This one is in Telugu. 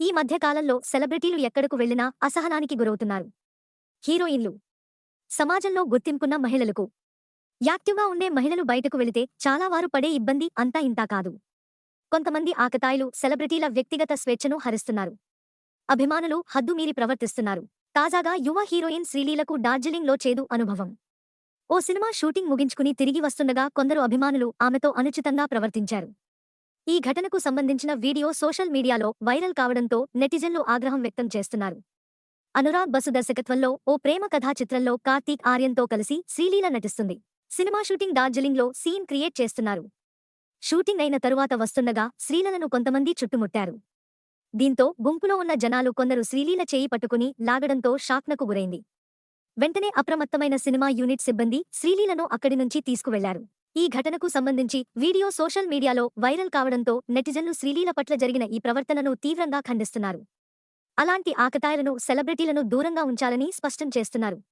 ఈ మధ్య కాలంలో సెలబ్రిటీలు ఎక్కడకు వెళ్ళినా అసహనానికి గురవుతున్నారు. హీరోయిన్లు. సమాజంలో గుర్తింపున్న మహిళలకు. యాక్టివ్గా ఉండే మహిళలు బయటకు వెళితే చాలా వారు పడే ఇబ్బంది అంతా ఇంతా కాదు. కొంతమంది ఆకతాయిలు సెలబ్రిటీల వ్యక్తిగత స్వేచ్ఛను హరిస్తున్నారు. అభిమానులు హద్దుమీరి ప్రవర్తిస్తున్నారు. తాజాగా యువ హీరోయిన్ శ్రీలీలకు డార్జిలింగ్లో చేదు అనుభవం. ఓ సినిమా షూటింగ్ ముగించుకుని తిరిగి వస్తుండగా కొందరు అభిమానులు ఆమెతో అనుచితంగా ప్రవర్తించారు. ఈ ఘటనకు సంబంధించిన వీడియో సోషల్ మీడియాలో వైరల్ కావడంతో నెటిజన్లు ఆగ్రహం వ్యక్తం చేస్తున్నారు. అనురాగ్ బసు దర్శకత్వంలో ఓ ప్రేమ కథా చిత్రంలో కార్తీక్ ఆర్యన్తో కలిసి శ్రీలీల నటిస్తుంది. సినిమా షూటింగ్ డార్జిలింగ్లో సీన్ క్రియేట్ చేస్తున్నారు. షూటింగ్ అయిన తరువాత వస్తుండగా శ్రీలలను కొంతమంది చుట్టుముట్టారు. దీంతో గుంపులో ఉన్న జనాలు కొందరు శ్రీలీల చేయి పట్టుకుని లాగడంతో షాక్నకు గురైంది. వెంటనే అప్రమత్తమైన సినిమా యూనిట్ సిబ్బంది శ్రీలీలను అక్కడి నుంచి తీసుకువెళ్ళారు. ఈ ఘటనకు సంబంధించి వీడియో సోషల్ మీడియాలో వైరల్ కావడంతో నెటిజన్లు శ్రీలీల పట్ల జరిగిన ఈ ప్రవర్తనను తీవ్రంగా ఖండిస్తున్నారు. అలాంటి ఆకతాయిలను సెలబ్రిటీలను దూరంగా ఉంచాలని స్పష్టం చేస్తున్నారు.